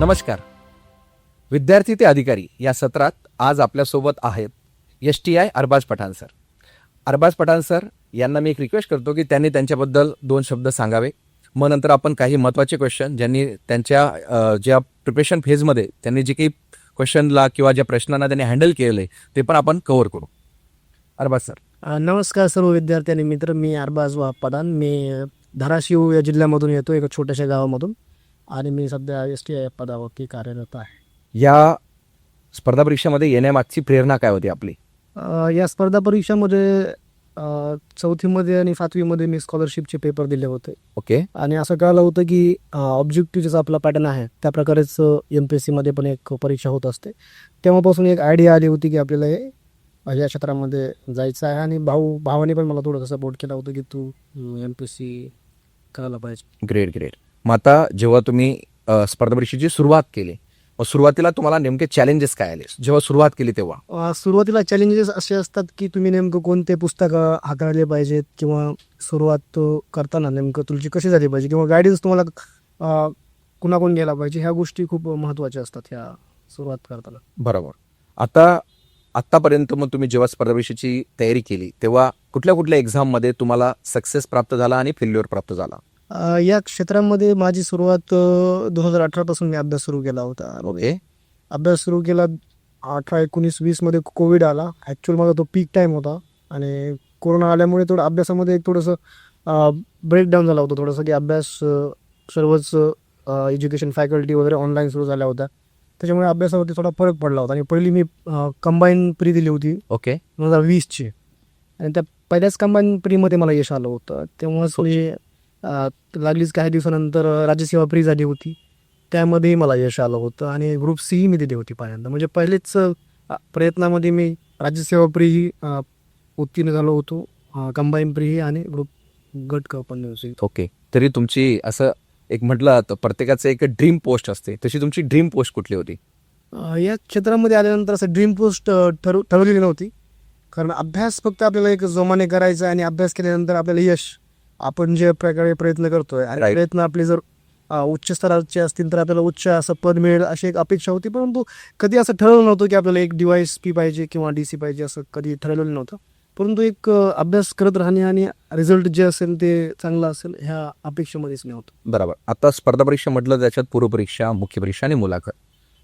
नमस्कार. विद्यार्थी ते अधिकारी या सत्रात आज आपल्यासोबत आहेत S T I Arbaz Pathan sir. Arbaz Pathan sir यांना मी एक रिक्वेस्ट करतो की त्यांनी त्यांच्याबद्दल दोन शब्द सांगावे. मग नंतर आपण काही महत्त्वाचे क्वेश्चन ज्यांनी त्यांच्या ज्या प्रिपरेशन फेजमध्ये त्यांनी जे काही क्वेश्चनला किंवा ज्या प्रश्नांना त्यांनी हँडल केले ते पण आपण कव्हर करू. अरबाज सर. नमस्कार सर्व विद्यार्थी आणि मित्र. मी अरबाज वा पदान मी धाराशिव या जिल्ह्यामधून येतो एका छोट्याशा गावामधून. आणि मी सध्या एस टी आय पदावरती कार्यरत आहे. या स्पर्धा परीक्षेमध्ये येण्यामागची प्रेरणा काय होती आपली? अ, या स्पर्धा परीक्षामध्ये अ, चौथीमध्ये आणि सातवीमध्ये मी स्कॉलरशिपचे पेपर दिले होते. ओके. आणि असं कळलं होतं की ऑब्जेक्टिव्ह जसा आपला पॅटर्न आहे. त्या प्रकारेच एम पी एस सीमध्ये पण एक परीक्षा होत असते. तेव्हापासून एक आयडिया आली होती की आपल्याला हे अ, या क्षेत्रामध्ये जायचं आहे. आणि भाऊ भावाने पण मला थोडंसं सपोर्ट केला होता की तू एम पी एस सी करायला पाहिजे. ग्रेट ग्रेट मग आता जेव्हा तुम्ही स्पर्धा परीक्षेची सुरुवात केली मग सुरुवातीला तुम्हाला नेमके चॅलेंजेस काय आले? जेव्हा सुरुवात केली तेव्हा. सुरुवातीला चॅलेंजेस असे असतात की तुम्ही नेमकं कोणते पुस्तक हाताळले पाहिजेत किंवा सुरुवात करताना नेमकं तुमची कशी झाली पाहिजे किंवा गायडन्स तुम्हाला कुणाकडून घ्यायला पाहिजे? ह्या गोष्टी खूप महत्त्वाच्या असतात ह्या सुरुवात करताना. बरोबर. आता आत्तापर्यंत मग तुम्ही जेव्हा स्पर्धा परीक्षेची तयारी केली तेव्हा कुठल्या कुठल्या एक्झाममध्ये तुम्हाला सक्सेस प्राप्त झाला आणि फेल्युअर प्राप्त झाला? या क्षेत्रामध्ये माझी सुरुवात दोन हजार अठरापासून मी अभ्यास सुरू केला होता. ओके. अभ्यास सुरू केला अठरा एकोणीस वीसमध्ये कोविड आला. ॲक्च्युअल माझा तो पीक टाईम होता. आणि कोरोना आल्यामुळे थोडं अभ्यासामध्ये एक थोडंसं ब्रेकडाऊन झाला होता. थोडंसं की अभ्यास सर्वच एज्युकेशन फॅकल्टी वगैरे ऑनलाईन सुरू झाल्या होत्या. त्याच्यामुळे अभ्यासावरती थोडा फरक पडला होता. आणि पहिली मी कंबाईन प्री दिली होती. ओके. दोन हजार वीसची. आणि त्या पहिल्याच कंबाईन प्रीमध्ये मला यश आलं होतं. तेव्हाच मी अ, लागलीच काही दिवसानंतर राज्यसेवा प्री झाली होती. त्यामध्येही मला यश आलं होतं आणि ग्रुप सी मी दिली होती पहिल्यांदा. म्हणजे पहिलेच प्रयत्नामध्ये मी राज्यसेवा प्री ही अ, उत्तीर्ण झालो होतो. कंबाईन प्री ही आणि ग्रुप गट क पण. ओके तरी तुमची असं एक म्हटलं तर प्रत्येकाचं एक ड्रीम पोस्ट असते. तशी तुमची ड्रीम पोस्ट कुठली होती? या क्षेत्रामध्ये आल्यानंतर असं ड्रीम पोस्ट ठरवलेली नव्हती. कारण अभ्यास फक्त आपल्याला एक जोमाने करायचा आणि अभ्यास केल्यानंतर आपल्याला यश आपण जे प्रकारे प्रयत्न करतोय आणि Right. प्रयत्न आपले जर अ, उच्च स्तराचे असतील तर आपल्याला उच्च असं पद मिळेल अशी एक अपेक्षा होती परंतु कधी असं ठरवलं नव्हतं की आपल्याला एक डिव्हाइस पी पाहिजे किंवा डी सी पाहिजे असं कधी ठरवलेलं नव्हतं. परंतु एक अ, अभ्यास करत राहणे आणि रिझल्ट जे असेल ते चांगला असेल ह्या अपेक्षेमध्येच मी होतो. बरोबर. आता स्पर्धा परीक्षा म्हटलं त्याच्यात पूर्वपरीक्षा मुख्य परीक्षा आणि मुलाखत.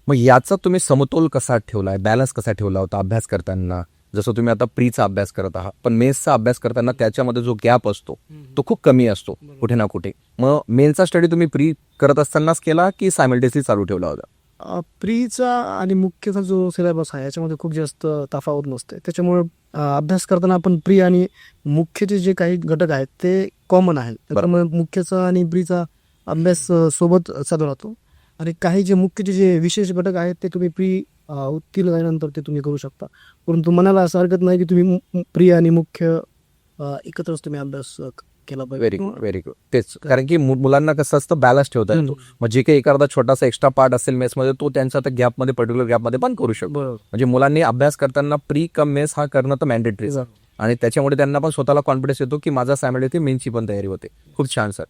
मग याचा तुम्ही समतोल कसा ठेवलाय बॅलन्स कसा ठेवला होता अभ्यास करताना? जसं तुम्ही आता प्रीचा अभ्यास करत आहात पण मेन्सचा अभ्यास करताना त्याच्यामध्ये जो गॅप असतो तो खूप कमी असतो कुठे ना कुठे. मग मेन्सचा स्टडी तुम्ही प्री करत असतानाच केला की सायमल्टेसली चालू ठेवला होता? प्रीचा आणि मुख्यचा जो सिलेबस आहे याच्यामध्ये खूप जास्त तफावत नसते. त्याच्यामुळे अभ्यास करताना आपण प्री आणि मुख्यचे जे काही घटक आहेत ते कॉमन आहेत. त्याच्यामुळे मुख्यचा आणि प्रीचा अभ्यास सोबत चालू राहतो आणि काही जे मुख्यचे जे विशेष घटक आहेत ते तुम्ही प्री उत्तीर्ण झाल्यानंतर ते तुम्ही करू शकता. परंतु मनाला असं हरकत नाही की तुम्ही मु- प्री आणि मुख्य एकत्रच तुम्ही अभ्यास केला व्हेरी गुड पाहिजे व्हेरी गुड तेच कारण की मुलांना कसं असतं बॅलन्स ठेवता येतो. जे काही एखादा छोटासा एक्स्ट्रा पार्ट असेल मेसमध्ये तो त्यांचा आता गॅपमध्ये पर्टिक्युलर गॅपमध्ये पण करू शकतो. म्हणजे मुलांनी अभ्यास करताना प्री कम मेस हा करणं तर मॅन्डेटरी आणि त्याच्यामुळे त्यांना पण स्वतःला कॉन्फिडन्स येतो की माझा सायमल्टी मेनची पण तयारी होते. खूप छान सर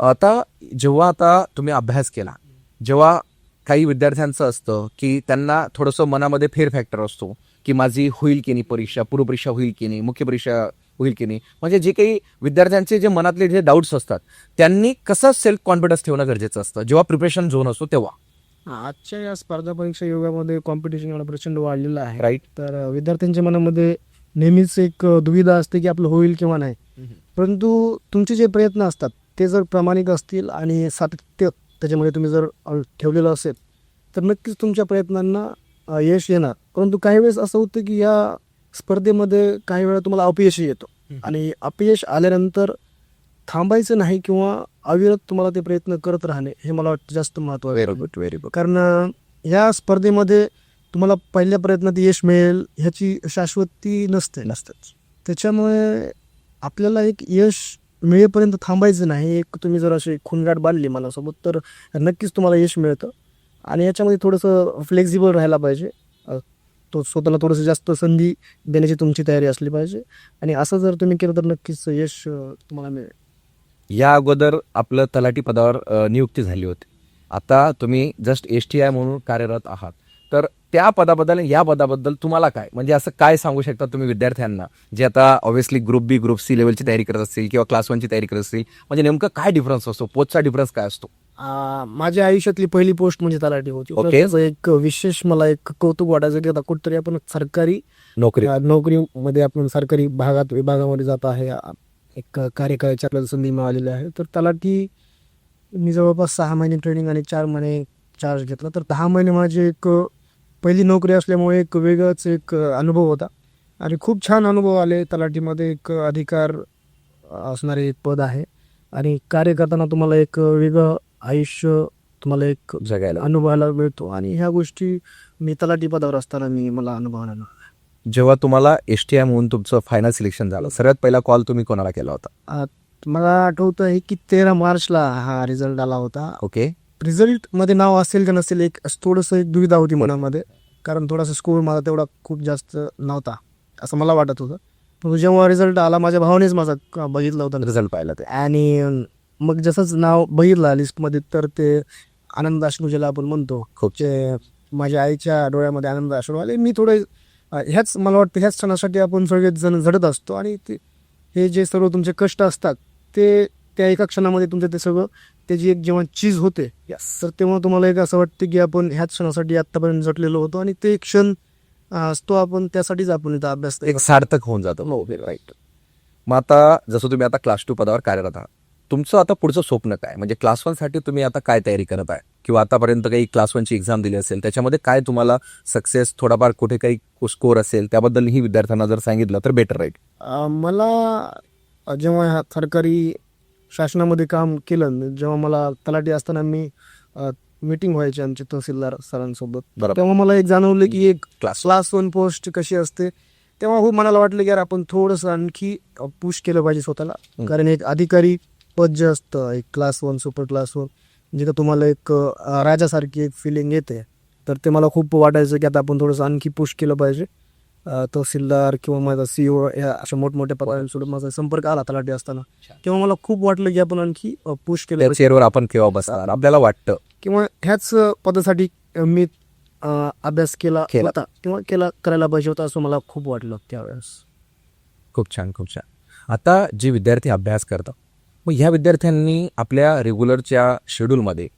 आता जेव्हा आता तुम्ही अभ्यास केला जेव्हा काही विद्यार्थ्यांचं असतं की त्यांना थोडंसं मनामध्ये फेर फॅक्टर असतो की माझी होईल की नाही परीक्षा पूर्वपरीक्षा होईल की नाही मुख्य परीक्षा होईल की नाही. म्हणजे जे काही विद्यार्थ्यांचे जे मनातले जे डाऊट्स असतात त्यांनी कसं सेल्फ कॉन्फिडन्स ठेवणं गरजेचं असतं? जेव्हा प्रिपरेशन झोन असतो तेव्हा. आजच्या या स्पर्धा परीक्षा युगामध्ये कॉम्पिटिशन एवढं प्रचंड वाढलेलं आहे. राईट तर विद्यार्थ्यांच्या मनामध्ये नेहमीच एक दुविधा असते की आपलं होईल किंवा नाही. परंतु तुमचे जे प्रयत्न असतात ते जर प्रामाणिक असतील आणि सातत्य त्याच्यामध्ये तुम्ही जर ठेवलेलं असेल तर नक्कीच तुमच्या प्रयत्नांना यश येणार. परंतु काही वेळेस असं होतं की या स्पर्धेमध्ये काही वेळा तुम्हाला अपयश येतो. आणि अपयश आल्यानंतर थांबायचं नाही किंवा अविरत तुम्हाला ते प्रयत्न करत राहणे हे मला वाटतं जास्त महत्त्वाचं व्हेरी. गुड व्हेरी गुड कारण ह्या स्पर्धेमध्ये तुम्हाला पहिल्या प्रयत्नात यश मिळेल ह्याची शाश्वती नसते. नसतेच. त्याच्यामुळे आपल्याला एक यश मिळेपर्यंत थांबायचं नाही. एक तुम्ही जर अशी खुणगाट बांधली मनासोबत तर नक्कीच तुम्हाला यश मिळतं. आणि याच्यामध्ये थोडंसं फ्लेक्झिबल राहायला पाहिजे. तो स्वतःला थोडंसं जास्त संधी देण्याची तुमची तयारी असली पाहिजे. आणि असं जर तुम्ही केलं तर नक्कीच यश तुम्हाला मिळेल. या अगोदर आपलं तलाठी पदावर नियुक्ती झाली होती. आता तुम्ही जस्ट एस टी आय म्हणून कार्यरत आहात. तर त्या पदाबद्दल या पदाबद्दल तुम्हाला काय? म्हणजे असं काय सांगू शकता तुम्ही विद्यार्थ्यांना? जे आता obviously group B group C लेवलची तयारी करत असतील किंवा क्लास वनची तयारी करत असतील म्हणजे नेमकं काय डिफरन्स असतो? पोस्टचा डिफरन्स काय असतो? माझ्या आयुष्यातली पहिली पोस्ट म्हणजे तलाठी होती. Okay. एक विशेष मला एक कौतुक वाटायचं की आता कुठतरी आपण सरकारी नोकरी. नोकरीमध्ये आपण सरकारी भागात विभागामध्ये जात आहे. एक कार्यकाळाची आपल्याला संधी मिळालेली आहे. तर तलाठी मी जवळपास सहा महिने ट्रेनिंग आणि चार महिने चार्ज घेतला. तर दहा महिने माझी एक पहिली नोकरी असल्यामुळे एक वेगळाच एक अनुभव होता. आणि खूप छान अनुभव आले. तलाठीमध्ये एक अधिकार असणारे एक पद आहे. आणि कार्य करताना तुम्हाला एक वेगळं आयुष्य तुम्हाला एक जगायला. अनुभवायला मिळतो. आणि ह्या गोष्टी मी तलाठी पदावर असताना मी मला अनुभवायला. जेव्हा तुम्हाला एस टी आय म्हणून तुमचं फायनल सिलेक्शन झालं सर्वात पहिला कॉल तुम्ही कोणाला केला होता? मला आठवतं आहे की तेरा मार्चला हा रिझल्ट आला होता. ओके. रिझल्टमध्ये नाव असेल का नसेल एक थोडंसं एक दुविधा होती मनामध्ये. कारण थोडासा स्कोर मला तेवढा खूप जास्त नव्हता असं मला वाटत होतं. पण जेव्हा रिझल्ट आला माझ्या भावानेच माझा बघितला होता रिझल्ट पाहिला ते. आणि मग जसंच नाव बघितलं लिस्टमध्ये तर ते आनंद अश्रू ज्याला आपण म्हणतो खूप. जे माझ्या आईच्या डोळ्यामध्ये आनंद अश्रू आले. मी थोडे ह्याच मला वाटतं ह्याच सणासाठी आपण सगळेच जण झडत असतो. आणि ते हे जे सर्व तुमचे कष्ट असतात ते त्या एका क्षणामध्ये तुमचं ते सगळं त्याची एक जेव्हा चीज होते तर तेव्हा तुम्हाला एक असं वाटतं की आपण ह्याच क्षणासाठी आत्तापर्यंत झटलेलो होतो आणि ते क्षण अं, असतो आपण त्यासाठीच आपण इथं अभ्यास एक सार्थक होऊन जातं. राईट मग आता जसं तुम्ही आता क्लास टू पदावर कार्यरत आहात तुमचं आता पुढचं स्वप्न काय? म्हणजे क्लास वनसाठी तुम्ही आता काय तयारी करत आहे? किंवा आतापर्यंत काही क्लास वनची एक्झाम दिली असेल त्याच्यामध्ये काय तुम्हाला सक्सेस थोडाफार कुठे काही स्कोर असेल त्याबद्दलही विद्यार्थ्यांना जर सांगितलं तर बेटर राईट अ, मला जेव्हा ह्या सरकारी शासनामध्ये काम केलं जेव्हा मला तलाठी असताना मी मीटिंग व्हायची आमची तहसीलदार सरांसोबत. तेव्हा मला एक जाणवलं की एक क्लास क्लास वन पोस्ट कशी असते तेव्हा खूप मनाला वाटलं की यार आपण थोडंसं आणखी पुश केलं पाहिजे स्वतःला. हं. कारण एक अधिकारी पद जे असतं एक class one super class one जिथं तुम्हाला एक राजासारखी एक फिलिंग येते. तर ते मला खूप वाटायचं की आता आपण थोडंसं आणखी पुश केलं पाहिजे. तहसीलदार किंवा माझा सीओ या अशा मोठमोठ्या पदांसोबत माझा संपर्क आला तलाठी असताना. तेव्हा मला खूप वाटलं की आपण आणखी पुश केलं चेअरवर आपण केव्हा बसणार? आपल्याला वाटतं. किंवा ह्याच पदासाठी मी अभ्यास केला केला. होता किंवा केला करायला पाहिजे होता असं मला खूप वाटलं त्यावेळेस. खूप छान खूप छान. आता जे विद्यार्थी अभ्यास करतात मग ह्या विद्यार्थ्यांनी आपल्या रेग्युलरच्या शेड्यूलमध्ये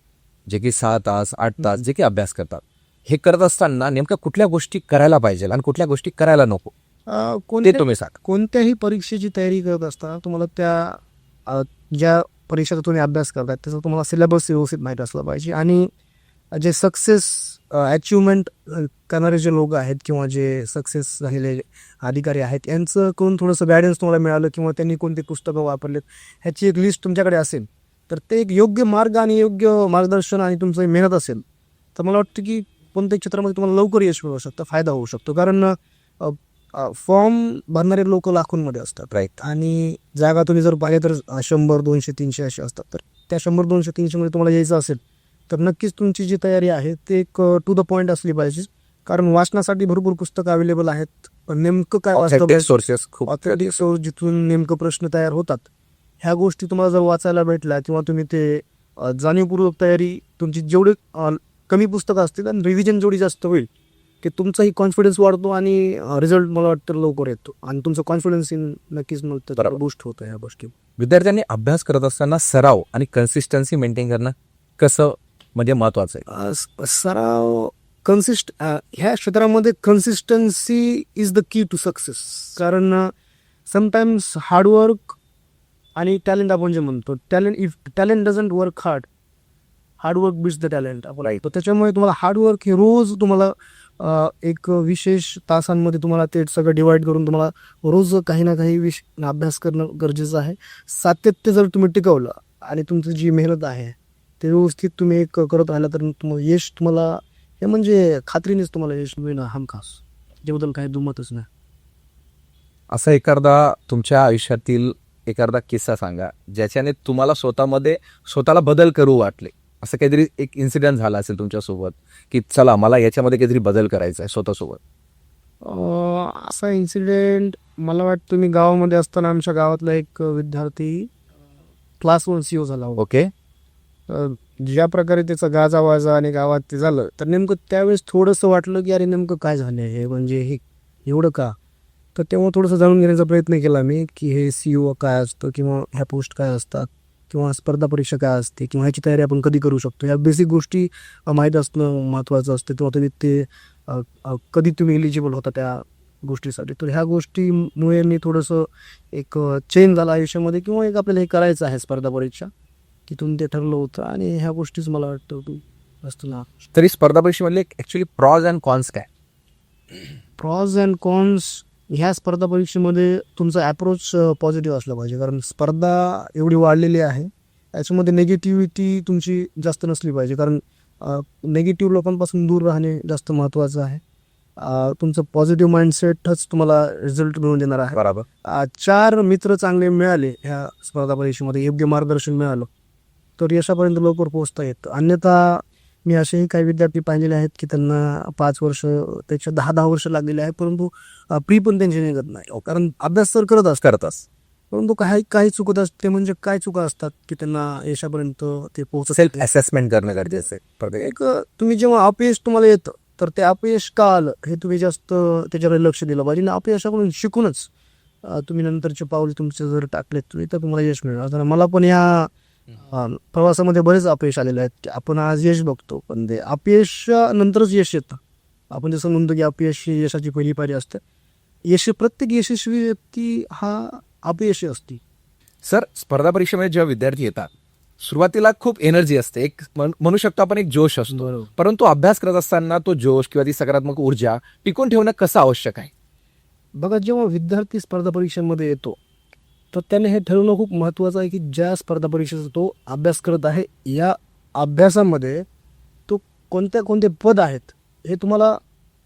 जे की सहा तास आठ तास जे की अभ्यास करतात हे करत असताना नेमक्या कुठल्या गोष्टी करायला पाहिजे आणि कुठल्या गोष्टी करायला नको? अ, ते कोणत्या तुम्ही सांगा. कोणत्याही परीक्षेची तयारी करत असताना तुम्हाला त्या ज्या परीक्षेचा तुम्ही अभ्यास करताय त्याचा तुम्हाला सिलेबस व्यवस्थित माहीत असला पाहिजे आणि जे सक्सेस अचिव्हमेंट करणारे जे लोक आहेत किंवा जे सक्सेस झालेले अधिकारी आहेत यांचं करून थोडंसं गायडन्स तुम्हाला मिळालं किंवा त्यांनी कोणते पुस्तकं वापरलेत ह्याची एक लिस्ट तुमच्याकडे असेल तर ते एक योग्य मार्ग आणि योग्य मार्गदर्शन आणि तुमचं मेहनत असेल तर मला वाटतं की कोणत्याही क्षेत्रामध्ये तुम्हाला लवकर यश मिळू शकतं फायदा होऊ शकतो. कारण फॉर्म भरणारे लोक लाखोंमध्ये असतात. राईट आणि जागा तुम्ही जर पाहिले तर शंभर दोनशे तीनशे असे असतात. तर त्या शंभर दोनशे तीनशेमध्ये तुम्हाला यायचं असेल तर नक्कीच तुमची जी तयारी आहे ते एक टू द पॉईंट असली पाहिजे. कारण वाचनासाठी भरपूर पुस्तकं अवेलेबल आहेत नेमकं काय सोर्सेस खूप ऑथेंटिक सोर्स जिथून नेमकं प्रश्न तयार होतात. ह्या गोष्टी तुम्हाला जर वाचायला भेटल्या किंवा तुम्ही ते जाणीवपूर्वक तयारी तुमची जेवढी कमी पुस्तकं असतील आणि रिव्हिजन जेवढी जास्त होईल की तुमचाही कॉन्फिडन्स वाढतो आणि रिझल्ट मला वाटतं लवकर येतो. आणि तुमचं कॉन्फिडन्स इन नक्कीच. बूस्ट होतं ह्या गोष्टी विद्यार्थ्यांनी अभ्यास करत असताना सराव आणि कन्सिस्टन्सी मेंटेन करणं कसं म्हणजे महत्वाचं आहे? सराव कन्सिस्ट ह्या क्षेत्रामध्ये consistency is the key to success कारण समटाईम्स हार्डवर्क आणि टॅलेंट आपण जे म्हणतो talent if talent doesn't work hard hard work beats the talent आपण. तर त्याच्यामुळे तुम्हाला हार्डवर्क हे रोज तुम्हाला एक विशेष तासांमध्ये तुम्हाला ते सगळं डिवाइड करून तुम्हाला रोज काही ना काही विश अभ्यास करणं गरजेचं आहे. सातत्य जर तुम्ही टिकवलं आणि तुमची जी मेहनत आहे ते व्यवस्थित तुम्ही एक करत राहिला तर तुम्हाला यश तुम्हाला हे म्हणजे खात्रीनेच तुम्हाला यश मिळणं हमखास त्याबद्दल काही दुमतच नाही. असा एखादा तुमच्या आयुष्यातील एखादा किस्सा सांगा ज्याच्याने तुम्हाला स्वतःमध्ये स्वतःला बदल करू वाटले. असं काहीतरी एक इन्सिडेंट झाला असेल तुमच्यासोबत की चला मला याच्यामध्ये काहीतरी बदल करायचा आहे स्वतःसोबत? असा इन्सिडेंट मला वाटतं मी गावामध्ये असताना आमच्या गावातला एक विद्यार्थी क्लास वन सी ओ झाला ओके. ज्या प्रकारे त्याचा गाजा वाजा आणि गावात ते झालं तर नेमकं त्यावेळेस थोडंसं वाटलं की अरे नेमकं काय झालं हे? म्हणजे हे एवढं का? तर तेव्हा थोडंसं जाणून घेण्याचा प्रयत्न केला मी की हे सी ओ काय असतं किंवा ह्या पोस्ट काय असतात? किंवा स्पर्धा परीक्षा काय असते किंवा ह्याची तयारी आपण कधी करू शकतो? या बेसिक गोष्टी माहीत असणं महत्त्वाचं असते. तेव्हा तुम्ही ते कधी तुम्ही एलिजिबल होता त्या गोष्टीसाठी? तर ह्या गोष्टीमुळे मी थोडंसं एक चेंज झाला आयुष्यामध्ये किंवा एक आपल्याला हे करायचं आहे स्पर्धा परीक्षा. तिथून ते ठरलं होतं आणि ह्या गोष्टीच मला वाटतं की असतं ना. तरी स्पर्धा परीक्षेमधले ऍक्च्युली प्रॉज अँड कॉन्स काय? प्रॉज अँड कॉन्स ह्या स्पर्धा परीक्षेमध्ये तुमचा ॲप्रोच पॉझिटिव्ह असला पाहिजे. कारण स्पर्धा एवढी वाढलेली आहे. याच्यामध्ये निगेटिव्हिटी तुमची जास्त नसली पाहिजे. कारण नेगेटिव्ह लोकांपासून दूर राहणे जास्त महत्त्वाचं आहे. तुमचं पॉझिटिव्ह माइंडसेटच तुम्हाला रिझल्ट मिळवून देणार आहे. बरोबर. चार मित्र चांगले मिळाले ह्या स्पर्धा परीक्षेमध्ये. योग्य मार्गदर्शन मिळालं. तर यशापर्यंत लवकर पोहोचता येतं. अन्यथा मी असेही काही विद्यार्थी पाहिलेले आहेत की त्यांना पाच वर्ष त्याच्या दहा दहा वर्ष लागलेले आहे परंतु प्री पण त्यांची निघत नाही. कारण अभ्यास तर करत असतात. करतास परंतु काही काही चुकत असते म्हणजे काय चुका असतात की त्यांना यशापर्यंत ते पोहोचत सेल्फ. असेसमेंट करणं गरजेचं आहे. एक तुम्ही जेव्हा अपयश तुम्हाला येतं तर ते अपयश का आलं हे तुम्ही जास्त त्याच्याकडे लक्ष दिलं पाहिजे. आणि अपयशाकडून शिकूनच तुम्ही नंतरचे पाऊल तुमचे जर टाकलेत तुम्ही तर तुम्हाला यश मिळणार मला पण या प्रवासामध्ये बरेच अपयश आलेले आहेत. की आपण आज यश बघतो पण ते अपयशानंतरच यश येतं. आपण जसं म्हणतो की अपयश ही यशाची पहिली पायरी असते. यश प्रत्येक यशस्वी व्यक्ती हा अपयशी असते. सर स्पर्धा परीक्षेमध्ये जेव्हा विद्यार्थी येतात सुरुवातीला खूप एनर्जी असते. एक म्हण- शकतो आपण एक जोश असतो. परंतु अभ्यास करत असताना तो जोश किंवा ती सकारात्मक ऊर्जा टिकून ठेवणं कसं आवश्यक आहे? बघा जेव्हा विद्यार्थी स्पर्धा परीक्षांमध्ये येतो तर त्याने हे ठरवणं खूप महत्त्वाचं आहे की ज्या स्पर्धा परीक्षेचा तो अभ्यास करत आहे या अभ्यासामध्ये तो कोणत्या कोणते पद आहेत हे तुम्हाला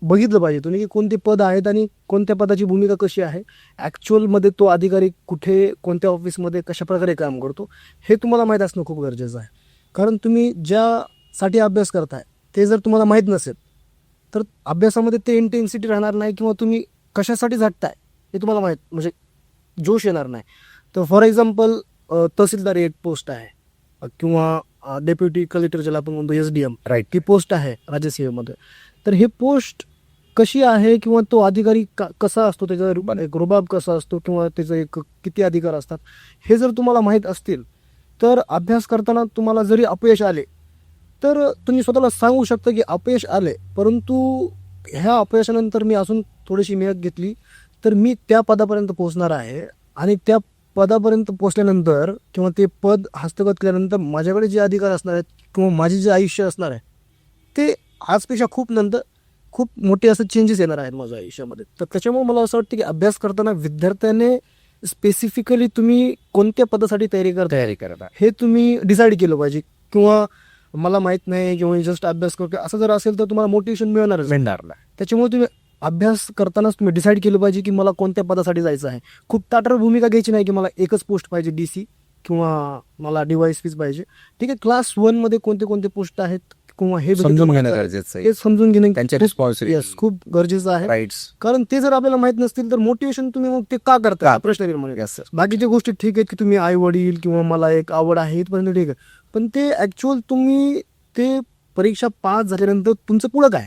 बघितलं पाहिजे. तुम्ही की कोणते पद आहेत आणि कोणत्या पदाची भूमिका कशी आहे ॲक्च्युअलमध्ये तो अधिकारी कुठे कोणत्या ऑफिसमध्ये कशा प्रकारे काम करतो हे तुम्हाला माहीत असणं खूप गरजेचं आहे. कारण तुम्ही ज्यासाठी अभ्यास करताय ते जर तुम्हाला माहीत नसेल तर अभ्यासामध्ये ते इंटेन्सिटी राहणार नाही किंवा तुम्ही कशासाठी झटताय हे तुम्हाला माहीत म्हणजे जोश येणार नाही. तर फॉर एक्झाम्पल तहसीलदार एक पोस्ट आहे किंवा डेप्युटी कलेक्टर ज्याला आपण म्हणतो एस डी एम राईट ही पोस्ट आहे राज्यसेवेमध्ये. तर हे पोस्ट कशी आहे किंवा तो अधिकारी कसा असतो? त्याचा एक रुबाब कसा असतो किंवा त्याचं एक किती अधिकार असतात? हे जर तुम्हाला माहीत असतील तर अभ्यास करताना तुम्हाला जरी अपयश आले तर तुम्ही स्वतःला सांगू शकता की अपयश आले परंतु ह्या अपयशानंतर मी अजून थोडीशी मेहनत घेतली तर मी त्या पदापर्यंत पोहोचणार आहे. आणि त्या पदापर्यंत पोहोचल्यानंतर किंवा ते पद हस्तगत केल्यानंतर माझ्याकडे जे अधिकार असणार आहेत किंवा माझे जे आयुष्य असणार आहे ते आजपेक्षा खूप नंतर खूप मोठे असं चेंजेस येणार आहेत माझ्या आयुष्यामध्ये. तर त्याच्यामुळे मला असं वाटतं की अभ्यास करताना विद्यार्थ्याने स्पेसिफिकली तुम्ही कोणत्या पदासाठी तयारी करताय तयारी करत हे तुम्ही डिसाईड केलं पाहिजे. किंवा मला माहीत नाही किंवा जस्ट अभ्यास करतो असं जर असेल तर तुम्हाला मोटिवेशन मिळणारच. मिळणार नाही. त्याच्यामुळे तुम्ही अभ्यास करतानाच तुम्ही डिसाईड केलं पाहिजे की मला कोणत्या पदासाठी जायचं आहे. खूप ताटर भूमिका घ्यायची नाही की मला एकच पोस्ट पाहिजे डी सी किंवा मला डिवाईस पीच पाहिजे. ठीक आहे क्लासमध्ये कोणते कोणते पोस्ट आहेत किंवा हे समजून घेणं गरजेचं आहे. हे समजून घेणं त्यांच्या खूप- गरजेचं आहे. कारण ते जर आपल्याला माहीत नसतील तर मोटिवेशन तुम्ही मग ते का करता? प्रश्न निर्माण. बाकीच्या गोष्टी ठीक आहेत की तुम्ही आई वडील किंवा मला एक आवड आहे इथपर्यंत ठीक आहे. पण ते ऍक्च्युअल तुम्ही ते परीक्षा पास झाल्यानंतर तुमचं पुढं काय?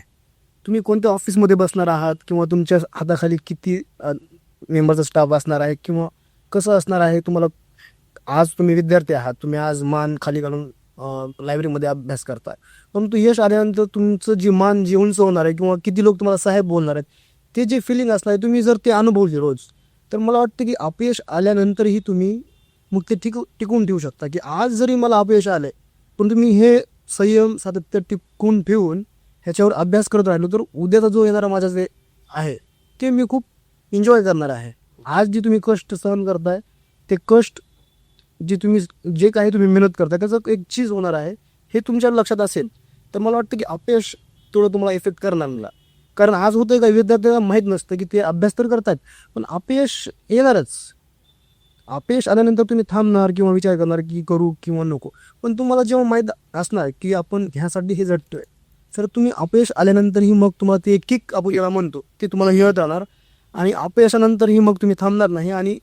तुम्ही कोणत्या ऑफिसमध्ये बसणार आहात किंवा तुमच्या हाताखाली किती मेंबरचा स्टाफ असणार आहे किंवा कसं असणार आहे तुम्हाला आज तुम्ही विद्यार्थी आहात तुम्ही आज मान खाली घालून लायब्ररीमध्ये अभ्यास करताय. परंतु यश आल्यानंतर तुमचं जी मान जी उंच होणार आहे किंवा किती लोक तुम्हाला साहेब बोलणार आहेत ते जे फिलिंग असणार आहे तुम्ही जर ते अनुभवले रोज तर मला वाटतं की अपयश आल्यानंतरही तुम्ही मग ते टिकू टिकवून ठेवू शकता. की आज जरी मला अपयश आलंय पण तुम्ही हे संयम सातत्य टिकवून ठेवून ह्याच्यावर अभ्यास करत राहिलो तर उद्याचा जो येणारा माझा जे आहे ते मी खूप एन्जॉय करणार आहे. आज जे तुम्ही कष्ट सहन करताय ते कष्ट जे तुम्ही जे काही तुम्ही मेहनत करताय त्याचं एक चीज होणार आहे हे तुमच्या लक्षात असेल तर मला वाटतं की अपयश थोडं तुम्हाला इफेक्ट करणार नाही. कारण आज होतं का विद्यार्थ्यांना माहीत नसतं की ते अभ्यास तर करतात पण अपयश येणारच. अपयश आल्यानंतर तुम्ही थांबणार किंवा विचार करणार की करू किंवा नको. पण तुम्हाला जेव्हा माहीत असणार की आपण ह्यासाठी हे झटतोय तर तुम्ही अपयश आल्यानंतरही मग तुम्हाला ते किक आपण जेव्हा म्हणतो ते तुम्हाला मिळत राहणार. आणि अपयशानंतरही मग तुम्ही थांबणार नाही आणि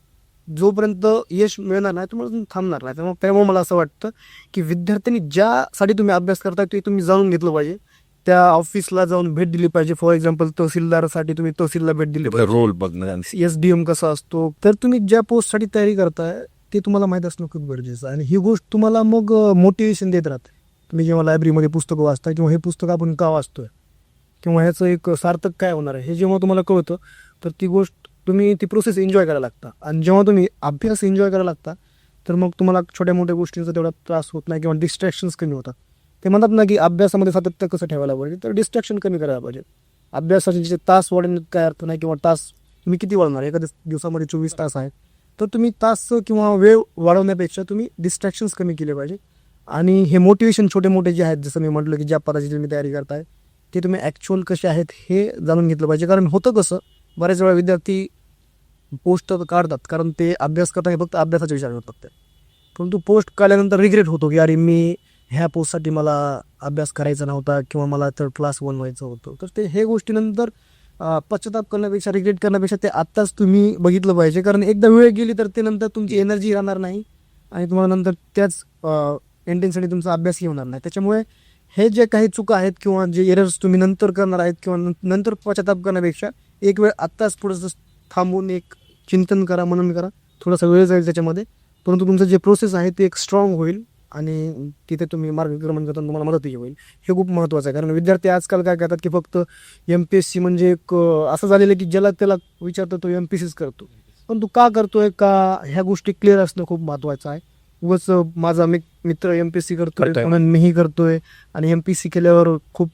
जोपर्यंत यश मिळणार नाही तुम्हाला तुम्ही थांबणार नाही. त्यामुळे त्यामुळे मला असं वाटतं की विद्यार्थ्यांनी ज्यासाठी तुम्ही अभ्यास करताय ते तुम्ही जाणून घेतलं पाहिजे. त्या ऑफिसला जाऊन भेट दिली पाहिजे. फॉर एक्झाम्पल तहसीलदारसाठी तुम्ही तहसीलला भेट दिली पाहिजे. रोल बघणं एस डी एम कसा असतो? तर तुम्ही ज्या पोस्टसाठी तयारी करताय ते तुम्हाला माहीत असणं खूप गरजेचं आहे. आणि ही गोष्ट तुम्हाला मग मोटिवेशन देत राहते. तुम्ही जेव्हा लायब्ररीमध्ये पुस्तकं वाचता किंवा हे पुस्तक आपण का वाचतोय? किंवा ह्याचं एक सार्थक काय होणार आहे? हे जेव्हा तुम्हाला कळतं तर ती गोष्ट तुम्ही ती प्रोसेस एन्जॉय करायला लागता. आणि जेव्हा तुम्ही अभ्यास एन्जॉय करायला लागता तर मग तुम्हाला छोट्या मोठ्या गोष्टींचा तेवढा त्रास होत नाही किंवा डिस्ट्रॅक्शन्स कमी होतात. ते म्हणतात ना की अभ्यासामध्ये सातत्य कसं ठेवायला पाहिजे तर डिस्ट्रॅक्शन कमी करायला पाहिजे. अभ्यासाचे जे तास वाढवण्यात काय अर्थ नाही किंवा तास तुम्ही किती वाढवणार? एखाद्या दिवसामध्ये चोवीस तास आहेत. तर तुम्ही तास किंवा वेळ वाढवण्यापेक्षा तुम्ही डिस्ट्रॅक्शन्स कमी केले पाहिजे. आणि हे मोटिवेशन छोटे मोठे जे आहेत जसं मी म्हटलं की ज्या पदाची तुम्ही तयारी करताय ते तुम्ही ॲक्च्युअल कसे आहेत हे जाणून घेतलं पाहिजे. कारण होतं कसं बऱ्याच वेळा विद्यार्थी पोस्ट काढतात कारण ते अभ्यास करताना फक्त अभ्यासाचा विचार करतात ते. परंतु पोस्ट काढल्यानंतर रिग्रेट होतो की अरे मी ह्या पोस्टसाठी मला अभ्यास करायचा नव्हता किंवा मला तर क्लास वन व्हायचं होतं. तर ते हे गोष्टीनंतर पश्चाताप करण्यापेक्षा रिग्रेट करण्यापेक्षा ते आत्ताच तुम्ही बघितलं पाहिजे. कारण एकदा वेळ गेली तर ते नंतर तुमची एनर्जी राहणार नाही आणि तुम्हाला नंतर त्याच इंटेन्सिटी तुमचा अभ्यासही होणार नाही. त्याच्यामुळे हे जे काही चुका आहेत किंवा जे एरर्स तुम्ही नंतर करणार आहेत किंवा नंतर पश्चाताप करण्यापेक्षा एक वेळ आत्ताच थोडंसं थांबून एक चिंतन करा मनन करा. थोडासा वेळ जाईल त्याच्यामध्ये. परंतु तुमचं जे प्रोसेस आहे ते एक स्ट्रॉंग होईल आणि तिथे तुम्ही मार्गक्रमण करताना तुम्हाला मदतही होईल. हे खूप महत्त्वाचं आहे. कारण विद्यार्थी आजकाल काय करतात की फक्त एम पी एस सी म्हणजे एक असं झालेलं आहे की ज्याला त्याला विचारतो तो एम पी सीच करतो. पण तू का करतोय? का ह्या गोष्टी क्लिअर असणं खूप महत्त्वाचं आहे. उगाच अं, माझा मिक- मित्र एम पी एस सी करतोय. म्हणून मीही करतोय आणि एम पी सी केल्यावर खूप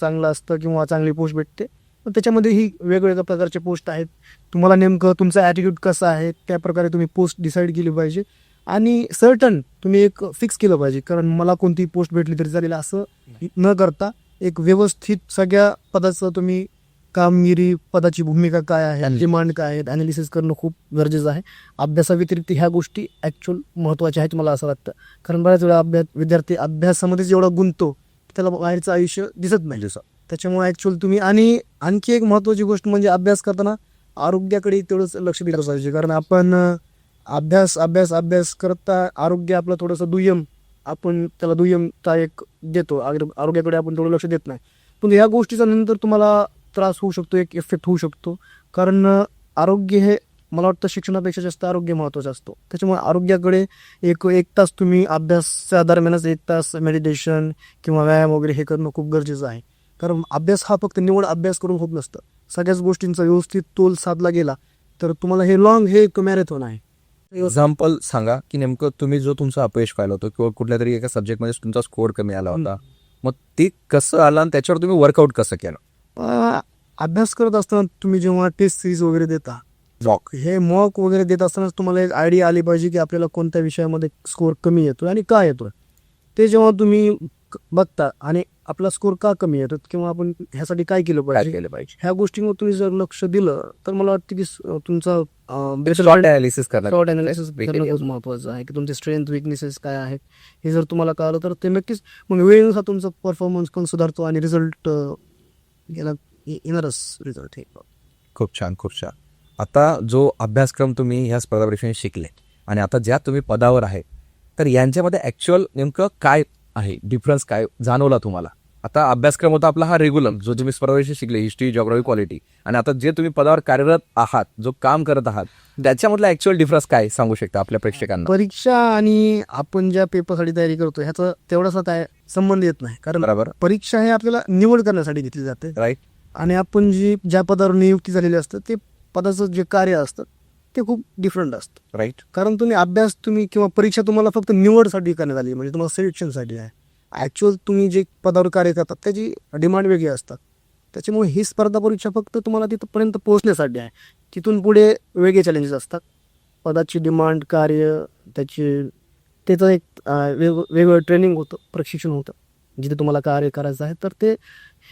चांगलं असतं किंवा चांगली पोस्ट भेटते. पण त्याच्यामध्ये ही वेगवेगळ्या प्रकारचे पोस्ट आहेत. तुम्हाला नेमकं तुमचा ॲटिट्यूड कसा आहे? त्या प्रकारे तुम्ही पोस्ट डिसाईड केली पाहिजे. आणि सर्टन तुम्ही एक फिक्स केलं पाहिजे. कारण मला कोणती पोस्ट भेटली तरी चालेल असं न करता एक व्यवस्थित सगळ्या पदाचं तुम्ही कामगिरी पदाची भूमिका काय आहे. डिमांड काय आहेत अनालिसिस करणं खूप गरजेचं आहे. अभ्यासाव्यतिरिक्त ह्या गोष्टी ॲक्च्युअल महत्त्वाच्या आहेत मला असं वाटतं. कारण बऱ्याच वेळा अभ्यास विद्यार्थी अभ्यासामध्ये जेवढा गुंततो त्याला बाहेरचं आयुष्य दिसत नाही. त्याच्यामुळे ॲक्च्युअल तुम्ही आणि आणखी एक महत्त्वाची गोष्ट म्हणजे अभ्यास करताना आरोग्याकडे तेवढंच लक्ष दिलं पाहिजे. कारण आपण अभ्यास अभ्यास अभ्यास करता आरोग्य आपलं थोडंसं दुय्यम आपण त्याला दुय्यमता एक देतो. आरो- आरोग्याकडे आपण तेवढं लक्ष देत नाही. पण या गोष्टीचा नंतर तुम्हाला त्रास होऊ शकतो एक इफेक्ट होऊ शकतो. कारण आरोग्य हे मला वाटतं शिक्षणापेक्षा जास्त आरोग्य महत्त्वाचं असतो. त्याच्यामुळे आरोग्याकडे एक एक तास तुम्ही अभ्यासाच्या दरम्यानच एक तास मेडिटेशन किंवा व्यायाम वगैरे हे करणं खूप गरजेचं आहे. कारण अभ्यास हा फक्त निवड अभ्यास करून होत नसतं. सगळ्याच गोष्टींचा व्यवस्थित तोल साधला गेला तर तुम्हाला हे लॉंग हे एक मॅरेथॉन आहे. एक्झाम्पल सांगा की नेमकं तुम्ही जो तुमचा अपयश पाहिलं होतं किंवा कुठल्या तरी एका सब्जेक्टमध्ये तुमचा स्कोअर कमी आला होता मग ते कसं आलं आणि त्याच्यावर तुम्ही वर्कआउट कसं केलं? अभ्यास करत असताना तुम्ही जेव्हा टेस्ट सिरीज वगैरे देता रॉक हे मॉक वगैरे देत असतानाच तुम्हाला एक आयडिया आली पाहिजे की आपल्याला कोणत्या विषयामध्ये स्कोअर कमी येतोय आणि का येतोय. ते जेव्हा तुम्ही बघता आणि आपला स्कोअर का कमी येतो किंवा आपण ह्यासाठी काय केलं पाहिजे? केलं पाहिजे? ह्या गोष्टींवर तुम्ही जर लक्ष दिलं तर मला वाटतं की तुमचा. खूप महत्त्वाचं आहे की तुमचे स्ट्रेंथ विकनेसेस काय आहेत हे जर तुम्हाला कळलं तर ते नक्कीच मग वेळेनुसार तुमचा परफॉर्मन्स पण सुधारतो आणि रिझल्ट याला येणारच रिझल्ट खूप छान खूप छान. आता जो अभ्यासक्रम तुम्ही ह्या स्पर्धा परीक्षेने शिकले आणि आता ज्या तुम्ही पदावर आहे तर यांच्यामध्ये ॲक्च्युअल नेमकं काय आहे? डिफरन्स काय जाणवला तुम्हाला? आता अभ्यासक्रम होता आपला हा रेग्युलर जो तुम्ही स्पर्धा परीक्षा शिकले हिस्ट्री जॉग्राफी क्वालिटी आणि आता जे तुम्ही पदावर कार्यरत आहात जो काम करत आहात त्याच्यामधला ॲक्च्युअल डिफरन्स काय सांगू शकता आपल्या प्रेक्षकांना? परीक्षा आणि आपण ज्या पेपरसाठी तयारी करतो ह्याचा तेवढासा संबंध येत नाही. कारण बरोबर. परीक्षा हे आपल्याला निवड करण्यासाठी घेतली जाते. राईट आणि आपण जी ज्या पदावर नियुक्ती झालेली असतं ते पदाचं जे कार्य असतं ते खूप डिफरंट असतं. राईट कारण तुम्ही अभ्यास तुम्ही किंवा परीक्षा तुम्हाला फक्त निवडसाठी करण्यात आली म्हणजे तुम्हाला सिलेक्शनसाठी आहे. ॲक्च्युअल तुम्ही जे पदावर कार्य करतात त्याची डिमांड वेगळी असतात. त्याच्यामुळे ही स्पर्धा परीक्षा फक्त तुम्हाला तिथपर्यंत पोहोचण्यासाठी आहे. तिथून पुढे वेगळे चॅलेंजेस असतात. पदाची डिमांड कार्य त्याची त्याचं एक वेग वेगवेगळं ट्रेनिंग होतं प्रशिक्षण होतं. जिथे तुम्हाला कार्य करायचं आहे तर ते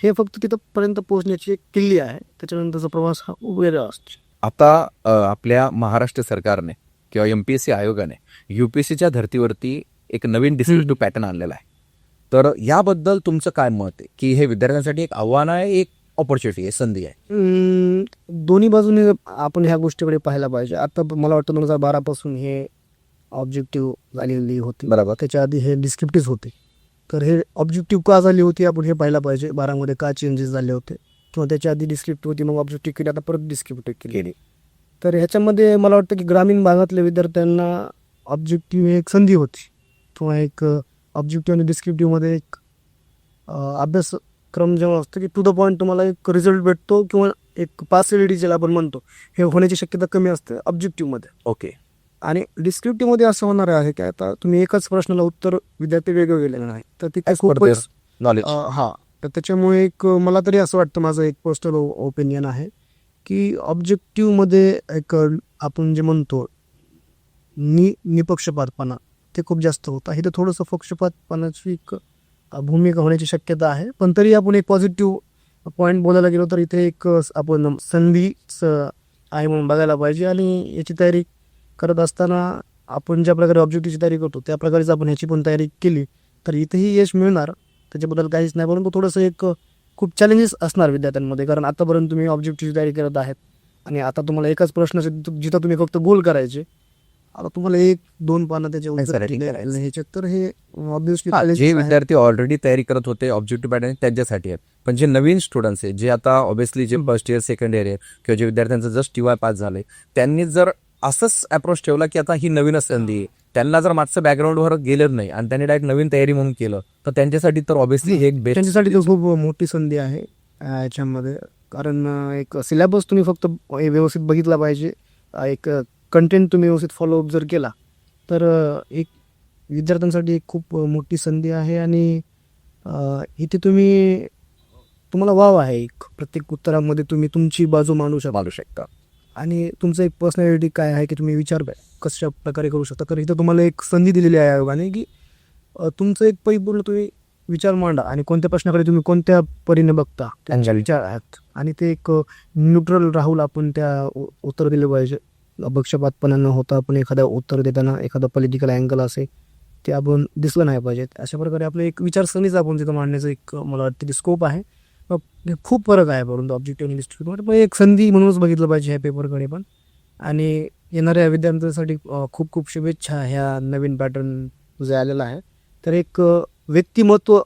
हे फक्त तिथंपर्यंत पोहोचण्याची एक किल्ली आहे. त्याच्यानंतरचा प्रवास हा वेगळा असतो. आता आपल्या महाराष्ट्र सरकारने किंवा एम पी एस सी आयोगाने यू पी एस सीच्या धर्तीवरती एक नवीन डिस्क्रिप्टिव्ह पॅटर्न आणलेला आहे. तर याबद्दल तुमचं काय मत आहे? की हे विद्यार्थ्यांसाठी एक आव्हान आहे एक ऑपॉर्च्युनिटी आहे संधी आहे? दोन्ही बाजूने आपण ह्या गोष्टीकडे पाहायला पाहिजे. आता मला वाटतं दोन हजार बारापासून हे ऑब्जेक्टिव्ह झालेली होती. बरोबर. त्याच्या आधी हे डिस्क्रिप्टिव्ह होते. तर हे ऑब्जेक्टिव्ह का झाली होती? आपण हे पाहायला पाहिजे. बारामध्ये का चेंजेस झाले होते? किंवा त्याच्या आधी डिस्क्रिप्टिव्ह होती मग ऑब्जेक्टिव्ह केली. आता परत डिस्क्रिप्टिव्ह केली. तर ह्याच्यामध्ये मला वाटतं की ग्रामीण भागातल्या विद्यार्थ्यांना ऑब्जेक्टिव्ह एक संधी होती. किंवा एक ऑब्जेक्टिव्ह आणि डिस्क्रिप्टिव्हमध्ये एक अभ्यासक्रम जेव्हा असतो की टू द पॉईंट तुम्हाला एक रिझल्ट भेटतो किंवा एक पास एल ज्याला आपण म्हणतो हे होण्याची शक्यता कमी असते ऑब्जेक्टिव्हमध्ये ओके. आणि डिस्क्रिप्टिव्हमध्ये असं होणार आहे की आता तुम्ही एकाच प्रश्नाला उत्तर विद्यार्थी वेगळं गेलेलं नाही. तर ते खूपच नॉलेज हा. तर त्याच्यामुळे एक मला तरी असं वाटतं माझं एक पर्सनल ओपिनियन आहे की ऑब्जेक्टिव्हमध्ये एक आपण जे म्हणतो नि निपक्षपातपणा ते खूप जास्त होतं. इथं थोडंसं पक्षपातपणाची एक भूमिका होण्याची शक्यता आहे. पण तरी आपण एक पॉझिटिव्ह पॉईंट बोलायला गेलो तर इथे एक आपण संधीच आहे म्हणून बघायला पाहिजे. आणि याची तयारी करत असताना आपण ज्या प्रकारे ऑब्जेक्टिव्हची तयारी करतो त्या प्रकारेच आपण ह्याची पण तयारी केली तर इथेही यश मिळणार. त्याच्याबद्दल काहीच नाही परंतु थोडंसं एक खूप चॅलेंजेस असणार विद्यार्थ्यांमध्ये. कारण आतापर्यंत तुम्ही ऑब्जेक्टिव्हची तयारी करत आहेत. आणि आता तुम्हाला एकाच प्रश्नाचे जिथं तुम्ही फक्त गोल करायचे. आता तुम्हाला एक दोन पानं. ह्याच्यात तर हे जे विद्यार्थी ऑलरेडी तयारी करत होते ऑब्जेक्टिव्ह पॅटर्न त्यांच्यासाठी आहेत. पण जे नवीन स्टुडंट्स आहेत जे आता ऑब्विसली जे फर्स्ट इयर सेकंड इयर आहे किंवा जे विद्यार्थ्यांचं जस्ट टी वाय पास झालंय त्यांनी जर असंच अप्रोच ठेवला की आता ही नवीनच संधी आहे. त्यांना जर मागचं बॅकग्राऊंडवर गेलं नाही आणि त्यांनी डायरेक्ट नवीन तयारी म्हणून केलं तर त्यांच्यासाठी तर ऑब्विसली हे एक बेस्ट त्यांच्यासाठी तर खूप मोठी संधी आहे याच्यामध्ये. कारण एक सिलेबस तुम्ही फक्त व्यवस्थित बघितला पाहिजे. एक कंटेंट तुम्ही व्यवस्थित फॉलोअप जर केला तर एक विद्यार्थ्यांसाठी एक खूप मोठी संधी आहे आणि इथे तुम्ही तुम्हाला वाव आहे. एक प्रत्येक उत्तरामध्ये तुम्ही तुमची बाजू मांडू शकता मानू शकता. आणि तुमचं एक पर्सनॅलिटी काय आहे की तुम्ही विचार कशा प्रकारे करू शकता? तर इथं तुम्हाला एक संधी दिलेली आहे आयोगाने की तुमचं एक परिपूर्ण तुम्ही विचार मांडा आणि कोणत्या प्रश्नाकडे तुम्ही कोणत्या परीने बघता त्यांचे विचार आहेत. आणि ते एक न्यूट्रल राहून आपण त्या उत्तर दिले पाहिजे. पक्षपातपणा न होता आपण एखाद्या उत्तर देताना एखादा पॉलिटिकल अँगल असे ते आपण दिसलं नाही पाहिजे अशा प्रकारे आपलं एक विचारसरणीच आपण तिथं मांडण्याचं एक मला वाटतं स्कोप आहे. खूप फरक आहे परंतु ऑब्जेक्टिव्ह आणि डिस्ट्रिक्ट पण एक संधी म्हणूनच बघितलं पाहिजे ह्या पेपरकडे पण. आणि येणाऱ्या विद्यार्थ्यांसाठी खूप खूप शुभेच्छा ह्या नवीन पॅटर्न जे आलेला आहे. तर एक व्यक्तिमत्व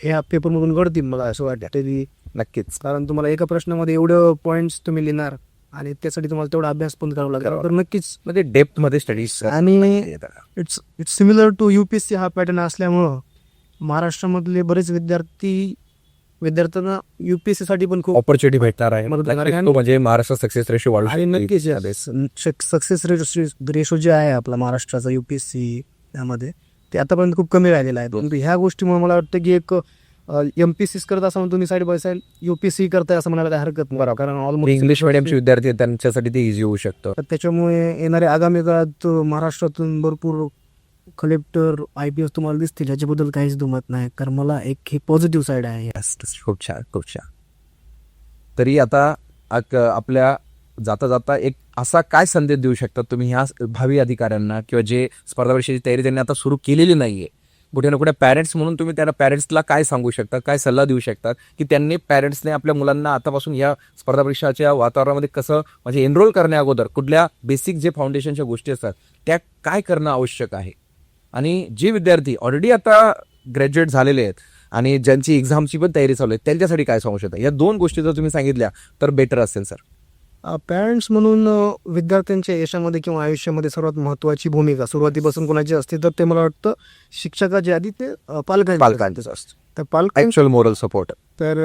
ह्या पेपरमधून घडतील मला असं वाटतं. तरी नक्कीच. कारण तुम्हाला एका प्रश्नामध्ये एवढं पॉईंट्स तुम्ही लिहिणार आणि त्यासाठी तुम्हाला तेवढा अभ्यास पण करावा लागेल. तर नक्कीच म्हणजे डेप्थमध्ये स्टडीज आणि it's it's similar to UPSC हा पॅटर्न असल्यामुळं महाराष्ट्रामधले बरेच विद्यार्थी विद्यार्थ्यांना युपीएससी साठी पण खूप ऑपॉर्च्युनिटी भेटणार आहे. म्हणजे महाराष्ट्र सक्सेस रेशो वाढू आणि. नक्कीच सक्सेस रेशो जे आहे आपला महाराष्ट्राचा युपीएससी त्यामध्ये ते आतापर्यंत खूप कमी राहिलेला आहे. परंतु ह्या गोष्टीमुळे मला वाटतं की एक एम पी सीच करत असताना तुम्ही साईड बाय साईड युपीएससी करताय असं म्हणायला हरकत नाही. कारण ऑलमोस्ट इंग्लिश मिडियमचे विद्यार्थी त्यांच्यासाठी ते इझी होऊ शकतं. तर त्याच्यामुळे येणाऱ्या आगामी काळात महाराष्ट्रातून भरपूर कलेक्टर आय पी एस तुम्हाला दिसतील याच्याबद्दल काहीच दुमत नाही. कारण मला एक हे पॉझिटिव्ह साईड आहे. खूप छान खूप छान. तरी आता आक- आपल्या जाता जाता एक असा काय संदेश देऊ शकता तुम्ही ह्या भावी अधिकाऱ्यांना किंवा जे स्पर्धा परीक्षेची तयारी त्यांनी आता सुरू केलेली नाहीये? कुठे ना कुठे पॅरेंट्स म्हणून तुम्ही त्यांना पॅरेंट्सला काय सांगू शकता काय सल्ला देऊ शकता की त्यांनी पॅरेंट्सने आपल्या मुलांना आतापासून या स्पर्धा परीक्षाच्या वातावरणामध्ये कसं म्हणजे एनरोल करण्या अगोदर कुठल्या बेसिक जे फाउंडेशनच्या गोष्टी असतात त्या काय करणं आवश्यक आहे? आणि जे विद्यार्थी ऑलरेडी आता ग्रॅज्युएट झालेले आहेत आणि ज्यांची एक्झामची पण तयारी चालू आहे त्यांच्यासाठी काय सांगू शकता? या दोन गोष्टी जर तुम्ही सांगितल्या तर बेटर असेल सर पॅरेंट्स म्हणून विद्यार्थ्यांच्या यशामध्ये किंवा आयुष्यामध्ये सर्वात महत्त्वाची भूमिका सुरुवातीपासून कोणाची असते तर ते मला वाटतं शिक्षकाच्या आधी ते अ, पालकांची पालकांचंच असतं. तर पालक मोरल सपोर्ट तर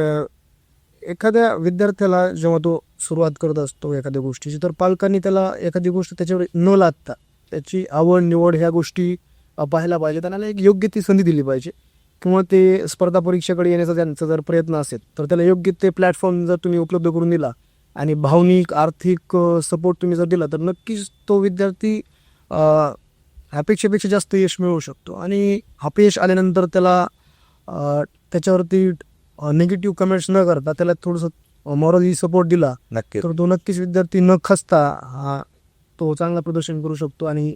एखाद्या विद्यार्थ्याला जेव्हा तो सुरुवात करत असतो एखाद्या गोष्टीची तर पालकांनी त्याला एखादी गोष्ट त्याच्यावर न लादता त्याची आवड निवड ह्या गोष्टी पाहायला पाहिजे. त्याला एक योग्य ती संधी दिली पाहिजे. किंवा ते स्पर्धा परीक्षेकडे येण्याचा त्यांचा जर प्रयत्न असेल तर त्याला योग्य ते प्लॅटफॉर्म जर तुम्ही उपलब्ध करून दिला आणि भावनिक आर्थिक सपोर्ट तुम्ही जर दिला तर नक्कीच तो विद्यार्थी अपेक्षेपेक्षा जास्त यश मिळवू शकतो. आणि अपयश आल्यानंतर त्याला त्याच्यावरती निगेटिव्ह कमेंट्स न करता त्याला थोडंसं मॉरली सपोर्ट दिला नक्की तर तो नक्कीच विद्यार्थी न खचता हा तो चांगला प्रदर्शन करू शकतो आणि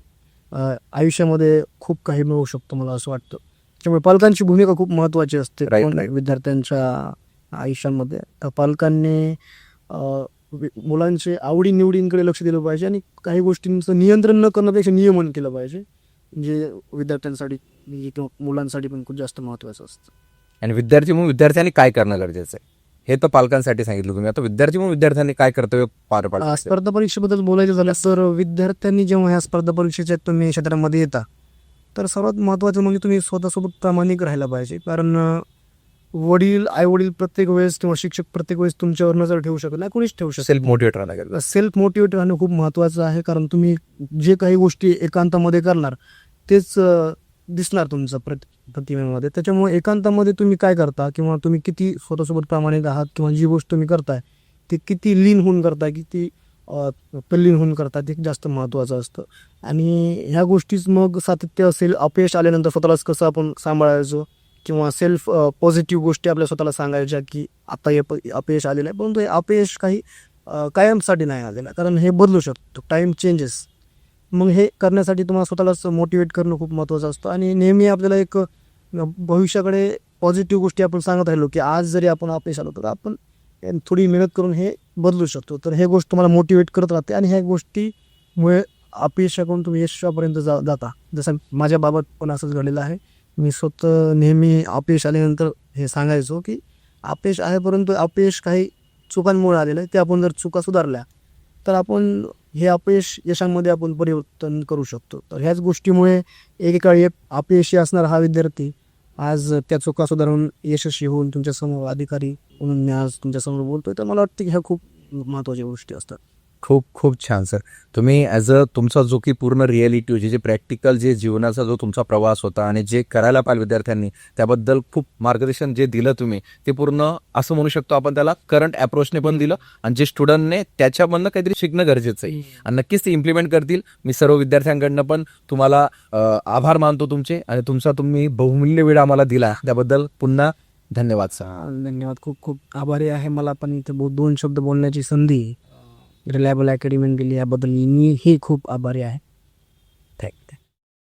आयुष्यामध्ये खूप काही मिळवू शकतो मला असं वाटतं. त्याच्यामुळे पालकांची भूमिका खूप महत्त्वाची असते. विद्यार्थ्यांच्या आयुष्यामध्ये. पालकांनी मुलांचे आवडीनिवडींकडे लक्ष दिलं पाहिजे आणि काही गोष्टींचं नियंत्रण न करण्यापेक्षा नियमन केलं पाहिजे. जे विद्यार्थ्यांसाठी किंवा मुलांसाठी पण खूप जास्त महत्त्वाचं असतं. आणि विद्यार्थी म्हणून विद्यार्थ्यांनी काय करणं गरजेचं आहे? हे तर पालकांसाठी सांगितलं तुम्ही. आता विद्यार्थी म्हणून विद्यार्थ्यांनी काय कर्तव्य पार पाडलं स्पर्धा परीक्षेबद्दल बोलायचं झालं तर विद्यार्थ्यांनी जेव्हा ह्या स्पर्धा परीक्षेच्या तुम्ही क्षेत्रामध्ये येता तर सर्वात महत्त्वाचं म्हणजे तुम्ही स्वतःसोबत प्रामाणिक राहायला पाहिजे. कारण वडील आई वडील प्रत्येक वेळेस किंवा शिक्षक प्रत्येक वेळेस तुमच्यावर नजर ठेवू शकत नाही. कोणीच ठेवू शकत सेल्फ मोटिवेट राहणं सेल्फ मोटिवेट राहणं खूप महत्त्वाचं आहे. कारण तुम्ही जे काही गोष्टी एकांतामध्ये करणार तेच दिसणार तुमचं प्रति प्रतिमेमध्ये. त्याच्यामुळे एकांतामध्ये तुम्ही काय करता किंवा तुम्ही किती स्वतःसोबत प्रामाणिक आहात किंवा जी गोष्ट तुम्ही करताय ती किती लीन होऊन करताय किती अ, तल्लीन होऊन करताय ते जास्त महत्त्वाचं असतं. आणि ह्या गोष्टीच मग सातत्य असेल अपयश आल्यानंतर स्वतःलाच कसं आपण सांभाळायचो किंवा सेल्फ पॉझिटिव्ह गोष्टी आपल्या स्वतःला सांगायच्या की आता हे प- अपयश आलेलं आहे. परंतु हे अपयश काही कायमसाठी नाही आलेलं कारण हे बदलू शकतो. Time changes. मग हे करण्यासाठी तुम्हाला स्वतःलाच मोटिवेट करणं खूप महत्त्वाचं असतं. आणि नेहमी आपल्याला एक भविष्याकडे पॉझिटिव्ह गोष्टी आपण सांगत राहिलो की आज जरी आपण अपयश आलो तर आपण थोडी मेहनत करून हे बदलू शकतो. तर हे गोष्ट तुम्हाला मोटिवेट करत राहते आणि ह्या गोष्टीमुळे अपयशाकडून तुम्ही यशापर्यंत जा जाता. जसं माझ्या बाबत पण असंच घडलेलं आहे. मी स्वतः नेहमी अपयश आल्यानंतर हे सांगायचो की अपयश आहे परंतु अपयश काही चुकांमुळे आलेलं आहे. ते आपण जर चुका सुधारल्या तर आपण हे अपयश यशांमध्ये आपण परिवर्तन करू शकतो. तर ह्याच गोष्टीमुळे एकेकाळी अपयशी असणारा हा विद्यार्थी आज त्या चुका सुधारून यशस्वी होऊन तुमच्यासमोर अधिकारी म्हणून मी आज तुमच्यासमोर बोलतोय. तर मला वाटतं की ह्या खूप महत्त्वाच्या गोष्टी असतात. खूप खूप छान सर. तुम्ही ॲज अ तुमचा जो की पूर्ण रिॲलिटी होती जे प्रॅक्टिकल जे जीवनाचा जो तुमचा प्रवास होता आणि जे करायला पाहिजे विद्यार्थ्यांनी त्याबद्दल खूप मार्गदर्शन जे दिलं तुम्ही ते पूर्ण असं म्हणू शकतो आपण त्याला करंट अप्रोचने पण दिलं आणि जे स्टुडंटने त्याच्यामधनं काहीतरी शिकणं गरजेचं आहे. आणि नक्कीच ते इम्प्लिमेंट करतील. मी सर्व विद्यार्थ्यांकडनं पण तुम्हाला आभार मानतो तुमचे आणि तुमचा तुम्ही बहुमूल्य वेळ आम्हाला दिला. त्याबद्दल पुन्हा धन्यवाद सर. धन्यवाद. खूप खूप आभारी आहे. मला पण इथे दोन शब्द बोलण्याची संधी रिलायबल अकॅडमीने दिली याबद्दल मीही खूप आभारी आहे.